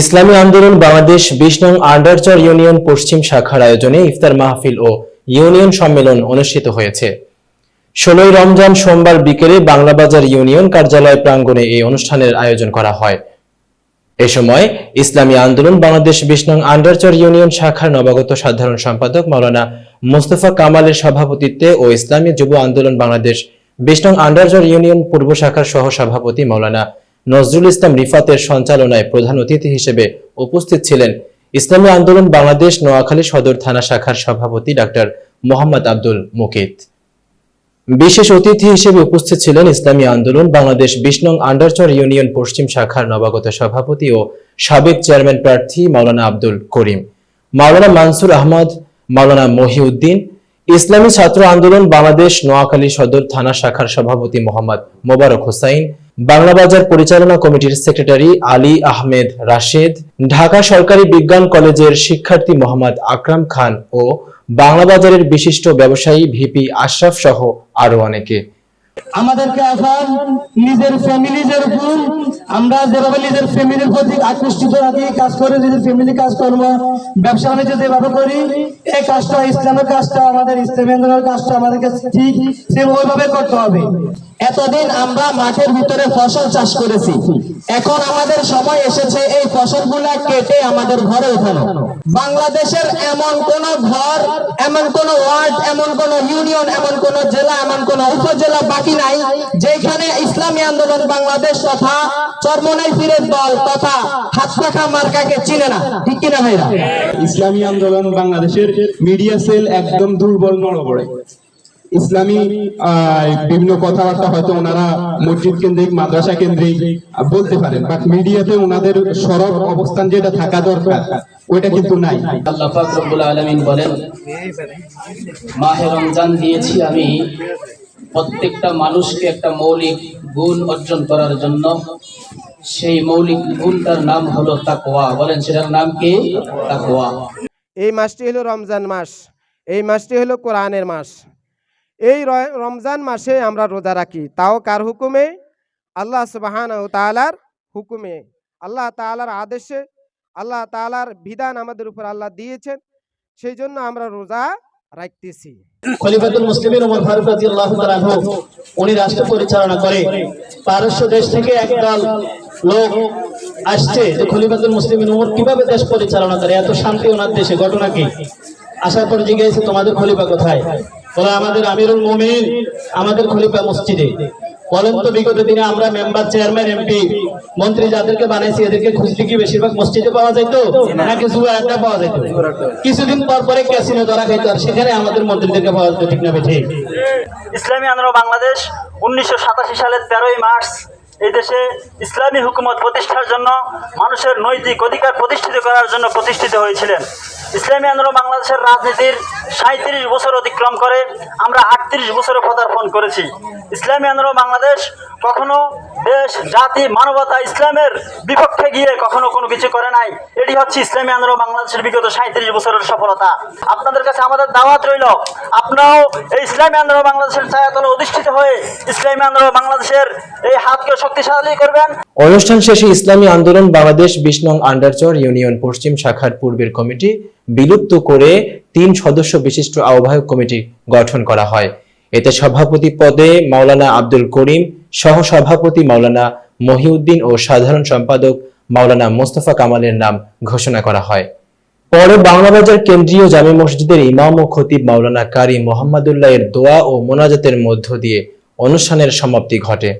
ইসলামী আন্দোলন বাংলাদেশ বিশ নং আন্ডারচর ইউনিয়ন পশ্চিম শাখার আয়োজনে ইফতার মাহফিল ও ইউনিয়ন সম্মেলন অনুষ্ঠিত হয়েছে। ষোলোই রমজান সোমবার বিকেলে বাংলাবাজার ইউনিয়ন কার্যালয় প্রাঙ্গণে এই অনুষ্ঠানের আয়োজন করা হয়। এ সময় ইসলামী আন্দোলন বাংলাদেশ বিশ নং আন্ডারচর ইউনিয়ন শাখার নবাগত সাধারণ সম্পাদক মাওলানা মোস্তফা কামালের সভাপতিত্বে ও ইসলামী যুব আন্দোলন বাংলাদেশ বিশ নং আন্ডারচর ইউনিয়ন পূর্ব শাখার সহ সভাপতি মাওলানা নজরুল ইসলাম রিফাতের সঞ্চালনায় প্রধান অতিথি হিসেবে উপস্থিত ছিলেন ইসলামী আন্দোলন বাংলাদেশ নোয়াখালী সদর থানা শাখার সভাপতি ডাক্তার মোহাম্মদ আব্দুল মুকিত। বিশেষ অতিথি হিসেবে উপস্থিত ছিলেন ইসলামী আন্দোলন বাংলাদেশ নং আন্ডারচর ইউনিয়ন পশ্চিম শাখার নবাগত সভাপতি ও সাবেক চেয়ারম্যান প্রার্থী মাওলানা আব্দুল করিম, মাওলানা মানসুর আহমদ, মাওলানা মহিউদ্দিন, ইসলামী ছাত্র আন্দোলন বাংলাদেশ নোয়াখালী সদর থানা শাখার সভাপতি মোহাম্মদ মোবারক হোসাইন বাংলা বাজার পরিচালনা কমিটির সেক্রেটারি আলী আহমেদ রাশেদ, ঢাকা সরকারি বিজ্ঞান কলেজের শিক্ষার্থী মোহাম্মদ আকরাম খান ও বাংলা বাজারের বিশিষ্ট ব্যবসায়ী ভিপি আশরাফ সহ আরও অনেকে। আমাদেরকে এখন নিজের ফ্যামিলি যেরকম আমরা যেভাবে নিজের ফ্যামিলির প্রতি আকৃষ্টিত রাখি কাজ করে নিজের ফ্যামিলি কাজকর্ম ব্যবসা বাণিজ্য যেভাবে করি, এই কাজটা ইসলামের কাজটা, আমাদের ইসলামী আন্দোলনের কাজটা আমাদেরকে ঠিক সে ওইভাবে করতে হবে। এতদিন আমরা মাঠের ভিতরে ফসল চাষ করেছি। এখন আমাদের সময় এসেছে এই ফসলগুলা কেটে আমাদের ঘরে ওঠানো। বাংলাদেশের এমন কোন ঘর, এমন কোন ওয়ার্ড, এমন কোন ইউনিয়ন, এমন কোন জেলা, এমন কোন উপজেলা বাকি নাই, যেখানে ইসলামী আন্দোলন বাংলাদেশ তথা চরমনাই ফিরের দল তথা হাত পাখা মার্কাকে চিনে না। ঠিক কিনা ভাইরা? ইসলামী আন্দোলন বাংলাদেশের মিডিয়া সেল একদম দুর্বল নড়বড়ে। ইসলামী আহ, বিভিন্ন কথাবার্তা হয়তো ওনারা মসজিদ কেন্দ্রিক মাদ্রাসা কেন্দ্রিক বলতে পারেন। বাট মিডিয়াতে ওনাদের সরব অবস্থান যেটা থাকা দরকার ওইটা কিন্তু নাই। আল্লাহ পাক রব্বুল আলামিন বলেন মাহে রমজান দিয়েছি আমি প্রত্যেকটা মানুষকে একটা মৌলিক গুণ অর্জন করার জন্য। সেই মৌলিক গুণটার নাম হলো তাকওয়া। বলেন সেটার নাম কি? তাকওয়া। এই মাসটি হলো রমজান মাস। এই মাসটি হলো কোরআনের মাস। এই রমজান মাসে আমরা রোজা রাখি। তাও কার হুকুমে? আল্লাহ সুবাহান ও তালার হুকুমে। আল্লাহ তালার আদেশে, আল্লাহ তালার বিধান আমাদের উপর আল্লাহ দিয়েছেন সেই জন্য আমরা রোজা রাখতেছি। খলিফাতুল মুসলিমিন ওমর ফারুক রাদিয়াল্লাহু তাআলা উনি রাষ্ট্র পরিচালনা করে। পারস্য দেশ থেকে একদল লোক আসছে যে খলিফাতুল মুসলিমিন ওমর কীভাবে দেশ পরিচালনা করে? এত শান্তি ওনার দেশে, ঘটনা কি? আসার পর জিজ্ঞেস তোমাদের খলিফা কোথায়? বলে আমাদের আমিরুল মুমিন, আমাদের খলিফা মসজিদে। বলেন তো বিগত দিনে আমরা মেম্বার, চেয়ারম্যান, এমপি, মন্ত্রী যাদেরকে বানাইছি, এদেরকে খুঁজতে কি বেশিরভাগ মসজিদে পাওয়া যেত নাকি জুয়া আড্ডা পাওয়া যেত কিছুদিন পর পরে ক্যাসিনো ধরা খাইতো, আর সেখানে আমাদের মন্ত্রীদেরকে পাওয়া যেত ঠিক না ঠিক। ইসলামী আন্দোলন বাংলাদেশ, উনিশশো সাতাশি সালের তেরোই মার্চ, এই দেশে ইসলামী হুকুমত প্রতিষ্ঠার জন্য মানুষের নৈতিক অধিকার প্রতিষ্ঠিত করার জন্য প্রতিষ্ঠিত হয়েছিলেন। ইসলামী আন্দোলন বাংলাদেশের রাজনীতির সাঁত্রিশ বছর অতিক্রম করে। আমরা আটত্রিশ বছরে পদার্পণ করেছি। ইসলামী আন্দোলন বাংলাদেশ কখনো দেশ, জাতি, মানবতা, ইসলামের বিপক্ষে গিয়ে কখনো কোনো কিছু করে নাই। এটি হচ্ছে ইসলামী আন্দোলন বাংলাদেশের বিগত সাঁত্রিশ বছরের সফলতা। আপনাদের কাছে আমাদের দাওয়াত রইল, আপনারাও এই ইসলামী আন্দোলন বাংলাদেশের ছায়াতলে অধিষ্ঠিত হয়ে ইসলামী আন্দোলন বাংলাদেশের এই হাতকে শক্তিশালী করবেন। অনুষ্ঠান শেষে ইসলামী আন্দোলন বাংলাদেশ বিশ নং আন্ডারচর ইউনিয়ন পশ্চিম শাখার পূর্বের কমিটি বিলুপ্ত করে তিন সদস্য বিশিষ্ট আহ্বায়ক কমিটি গঠন করা হয়। এতে সভাপতি পদে মাওলানা আব্দুল করিম সহ সভাপতি মাওলানা মহিউদ্দিন ও সাধারণ সম্পাদক মাওলানা মোস্তফা কামালের নাম ঘোষণা করা হয়। পরে বাংলাবাজার কেন্দ্রীয় জামে মসজিদের ইমাম ও খতিব মাওলানা কারি মোহাম্মদুল্লাহ এর দোয়া ও মোনাজাতের মধ্য দিয়ে অনুষ্ঠানের সমাপ্তি ঘটে।